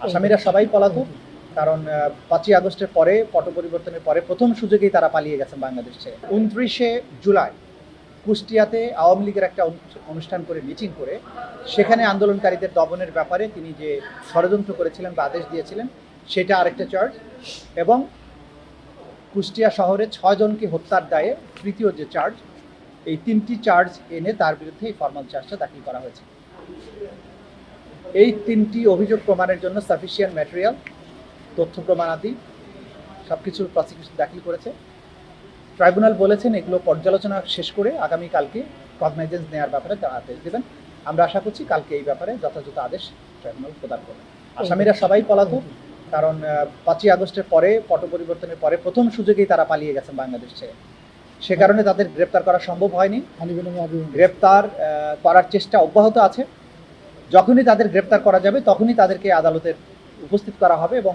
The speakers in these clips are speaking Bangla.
আসামিরা সবাই পলাতক, কারণ পাঁচই আগস্টের পরে, পট পরিবর্তনের পরে প্রথম সুযোগেই তারা পালিয়ে গেছেন বাংলাদেশ। উনত্রিশে জুলাই কুষ্টিয়াতে আওয়ামী লীগের একটা অনু- অনুষ্ঠান করে, মিটিং করে, সেখানে আন্দোলনকারীদের দমনের ব্যাপারে তিনি যে ষড়যন্ত্র করেছিলেন বা আদেশ দিয়েছিলেন, সেটা আরেকটা চার্জ এবং কুষ্টিয়া শহরে ছয়জনকে হত্যার দায়ে তৃতীয় যে চার্জ, এই তিনটি চার্জ এনে তার বিরুদ্ধে এই ফর্মাল চার্জটা দাখিল করা হয়েছে। এই তিনটি অভিযোগ প্রমাণের জন্য সাফিসিয়েন্ট ম্যাটেরিয়াল তথ্য প্রমাণাদি সব কিছু প্রসিকিউশন দাখিল করেছে। ট্রাইব্যুনাল বলেছেন এগুলো পর্যালোচনা শেষ করে আগামীকালকে কগনাইজেন্স নেওয়ার ব্যাপারে তারা আদেশ দেবেন। আমরা আশা করছি কালকে এই ব্যাপারে যথাযথ আদেশ ট্রাইব্যুনাল প্রদান করবে। আসামিরা সবাই পলাতক কারণ পাঁচই আগস্টের পরে পট পরিবর্তনের পরে প্রথম সুযোগেই তারা পালিয়ে গেছেন বাংলাদেশ ছেড়ে। সে কারণে তাদের গ্রেপ্তার করা সম্ভব হয়নি। গ্রেপ্তার করার চেষ্টা অব্যাহত আছে। যখনই তাদের গ্রেপ্তার করা যাবে তখনই তাদেরকে আদালতের উপস্থিত করা হবে এবং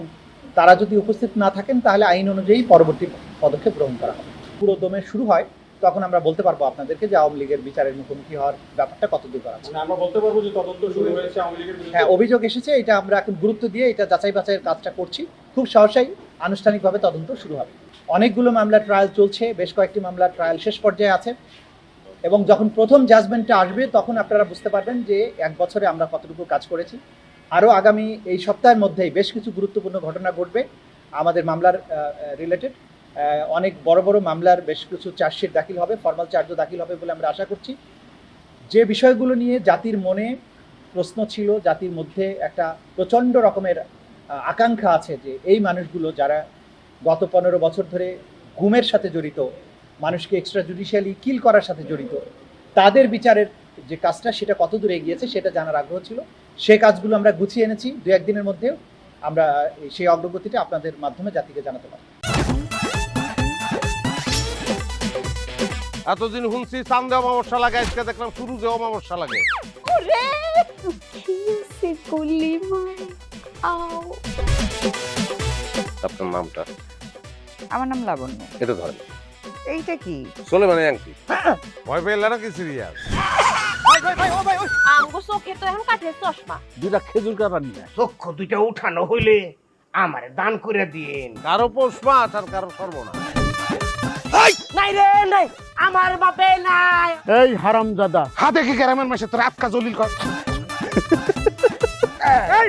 তারা যদি উপস্থিত না থাকেন তাহলে আইন অনুযায়ী পরবর্তী পদক্ষেপ গ্রহণ করা হবে। পুরো দমে শুরু হয় তখন আমরা বলতে পারব আপনাদেরকে যে আওয়ামী লীগের বিচারের মুখোমুখি হওয়ার ব্যাপারটা কতদূর করা আছে মানে আমরা বলতে পারব যে তদন্ত শুরু হয়েছে আওয়ামী লীগের হ্যাঁ অভিযোগ এসেছে এটা আমরা এখন গুরুত্ব দিয়ে এটা যাচাই বাছাইয়ের কাজটা করছি। খুব সহসাই আনুষ্ঠানিকভাবে তদন্ত শুরু হবে। অনেকগুলো মামলার ট্রায়াল চলছে বেশ কয়েকটি মামলার ট্রায়াল শেষ পর্যায়ে আছে। এবং যখন প্রথম জাজমেন্টটা আসবে, তখন আপনারা বুঝতে পারবেন যে এক বছরে আমরা কতটুকু কাজ করেছি। আরও আগামী এই সপ্তাহের মধ্যেই বেশ কিছু গুরুত্বপূর্ণ ঘটনা ঘটবে আমাদের মামলার রিলেটেড অনেক বড় বড় মামলার বেশ কিছু চার্জশিট দাখিল হবে ফর্মাল চার্জও দাখিল হবে বলে আমরা আশা করছি। যে বিষয়গুলো নিয়ে জাতির মনে প্রশ্ন ছিল, জাতির মধ্যে একটা প্রচণ্ড রকমের আকাঙ্ক্ষা আছে যে এই মানুষগুলো যারা গত পনেরো বছর ধরে গুমের সাথে জড়িত মানুষকে এক্সট্রা জুডিশিয়ালি কিল করার সাথে জড়িত। তাদের বিচারের যে কাজটা সেটা কত দূর এগিয়েছে সেটা জানার আগ্রহ ছিল। সেই কাজগুলো আমরা গুছিয়ে এনেছি। দু একদিনের মধ্যেও আমরা সেই অগ্রগতিটা আপনাদের মাধ্যমে জাতিকে জানাতে পারি এতদিন শুনছি চান্দে অমাবস্যা লাগে আজকে দেখলাম শুরুতে অমাবস্যা লাগে। আপনার নামটা? আমার নাম লাবণ্য। এটা ধরেন। এইটা কি? চলে মানে আংটি ভয় পেলে নাকি সিরিয়াস? আমগো চোখে তো এখন কাঠের চশমা। দুটা খেজুর কাটা নিয়ে আয়। চক্ষু দুইটা উঠানো হইলে আমারে দান করে দিন কারও পৌষ মাছ আর কারও সর্বনাশ। নাই রে নাই। আমার বাপে নাই। এই হারাম দাদা হা দেখি গ্রামের মাসে তোর আটকা জলিল কর? এই,